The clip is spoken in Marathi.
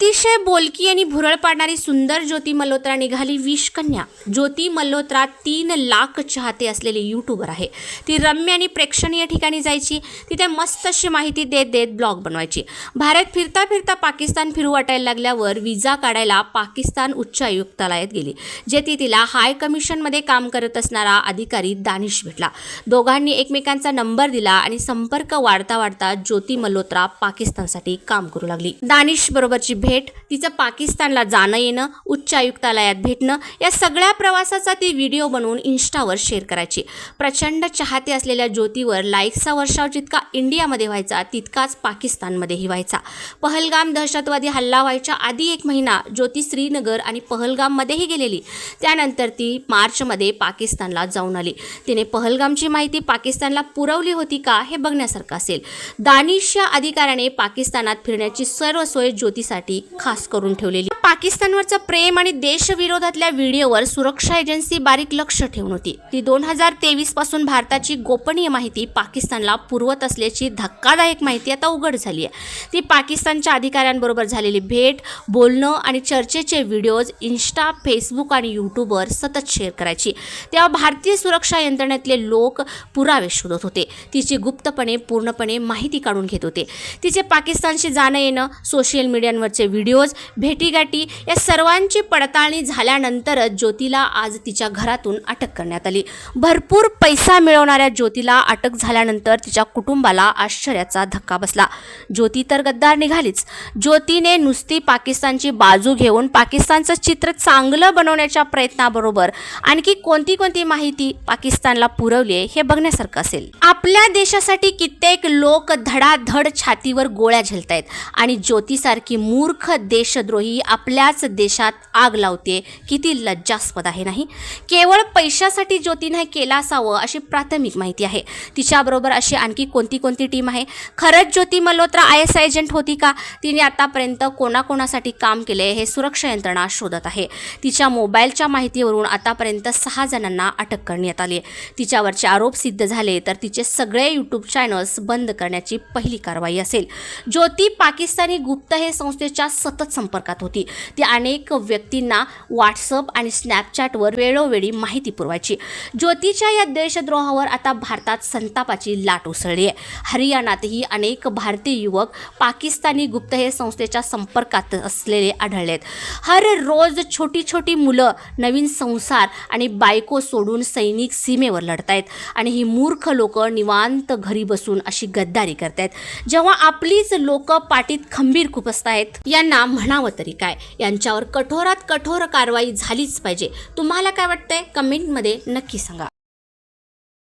अतिशय बोलकी आणि भुरळ पाडणारी सुंदर ज्योती मल्होत्रा निघाली विष कन्या ज्योती मल्होत्रा तीन लाख चाहते असलेली यूट्यूबर आहे. ती रम्य आणि प्रेक्षणीय ठिकाणी जायची तिथे मस्त अशी माहिती देत देत ब्लॉग बनवायची. भारत फिरता फिरता पाकिस्तान फिरू वाटायला लागल्यावर विजा काढायला पाकिस्तान उच्च आयुक्तालयात गेली जेथे तिला हाय कमिशनमध्ये काम करत असणारा अधिकारी दानिश भेटला. दोघांनी एकमेकांचा नंबर दिला आणि संपर्क वाढता वाढता ज्योती मल्होत्रा पाकिस्तानसाठी काम करू लागली. दानिश बरोबरची भेट तिचं पाकिस्तानला जाणं येणं उच्च आयुक्तालयात भेटणं या सगळ्या प्रवासाचा ती व्हिडिओ बनवून इन्स्टावर शेअर करायची. प्रचंड चाहते असलेल्या ज्योतीवर लाईक्सचा वर्षाव जितका इंडियामध्ये व्हायचा तितकाच पाकिस्तानमध्येही व्हायचा. पहलगाम दहशतवादी हल्ला व्हायच्या आधी एक महिना ज्योती श्रीनगर आणि पहलगाममध्येही गेलेली. त्यानंतर ती मार्चमध्ये पाकिस्तानला जाऊन आली. तिने पहलगामची माहिती पाकिस्तानला पुरवली होती का हे बघण्यासारखं असेल. दानिश या अधिकाऱ्याने पाकिस्तानात फिरण्याची सर्व सोय ज्योतीसाठी खास करून ठेवलेली. पाकिस्तानवरचं प्रेम आणि देशविरोधातल्या व्हिडिओवर सुरक्षा एजन्सी बारीक लक्ष ठेवून होती. ती दोन हजार तेवीसपासून भारताची गोपनीय माहिती पाकिस्तानला पुरवत असल्याची धक्कादायक माहिती आता उघड झाली आहे. ती पाकिस्तानच्या अधिकाऱ्यांबरोबर झालेली भेट बोलणं आणि चर्चेचे व्हिडिओज इन्स्टा फेसबुक आणि यूट्यूबवर सतत शेअर करायची. तेव्हा भारतीय सुरक्षा यंत्रणेतले लोक पुरावे शोधत होते. तिची गुप्तपणे पूर्णपणे माहिती काढून घेत होते. तिचे पाकिस्तानशी जाणं येणं सोशल मीडियांवरचे व्हिडिओज भेटीगाठी या सर्वांची पडताळणी झाल्यानंतरच ज्योतीला आज तिच्या घरातून अटक करण्यात आली. भरपूर पैसा मिळवणाऱ्या ज्योतीला अटक झाल्यानंतर तिच्या कुटुंबाला आश्चर्याचा धक्का बसला. ज्योती तर गद्दार निघालीच. ज्योतीने नुसती पाकिस्तानची बाजू घेऊन पाकिस्तानचं चित्र चांगलं बनवण्याच्या प्रयत्नाबरोबर आणखी कोणती कोणती माहिती पाकिस्तानला पुरवली आहे हे बघण्यासारखं असेल. आपल्या देशासाठी कित्येक लोक धडाधड छातीवर गोळ्या झेलतायत आणि ज्योतीसारखी मूर्ख देशद्रोही आपल्याच देशात आग लावते किती लज्जास्पद आहे नाही? केवळ पैशासाठी ज्योतीनं हे केलं असावं अशी प्राथमिक माहिती आहे. तिच्याबरोबर अशी आणखी कोणती कोणती टीम आहे? खरंच Jyoti Malhotra I S agent होती का? तिने आतापर्यंत कोणाकोणासाठी काम केले हे सुरक्षा यंत्रणा शोधत आहे. तिच्या मोबाईलच्या माहितीवरून आतापर्यंत सहा जणांना अटक करण्यात आली आहे तिच्यावरचे आरोप सिद्ध झाले तर तिचे सगळे यूट्यूब चॅनल्स बंद करण्याची पहिली कारवाई असेल. ज्योती पाकिस्तानी गुप्त हे संस्थेच्या सतत संपर्कात होती. ती अनेक व्यक्तींना व्हॉट्सअप आणि स्नॅपचॅटवर वेळोवेळी माहिती पुरवायची. ज्योतीच्या या देशद्रोहावर आता भारतात संतापाची लाट उसळली आहे. हरियाणातही अनेक भारतीय युवक पाकिस्तानी गुप्तहेर संस्थेच्या संपर्कात असलेले आढळलेत. हर रोज छोटी छोटी मुलं नवीन संसार आणि बायको सोडून सैनिक सीमेवर लढतायत आणि ही मूर्ख लोक निवांत घरी बसून अशी गद्दारी करतायत. जेव्हा आपलीच लोक पाठीत खंबीर खुपसतायत यांना म्हणावं तरी काय? यांच्यावर कठोरात कठोर कारवाई झालीच पाहिजे. तुम्हाला काय वाटतंय? कमेंटमध्ये नक्की सांगा.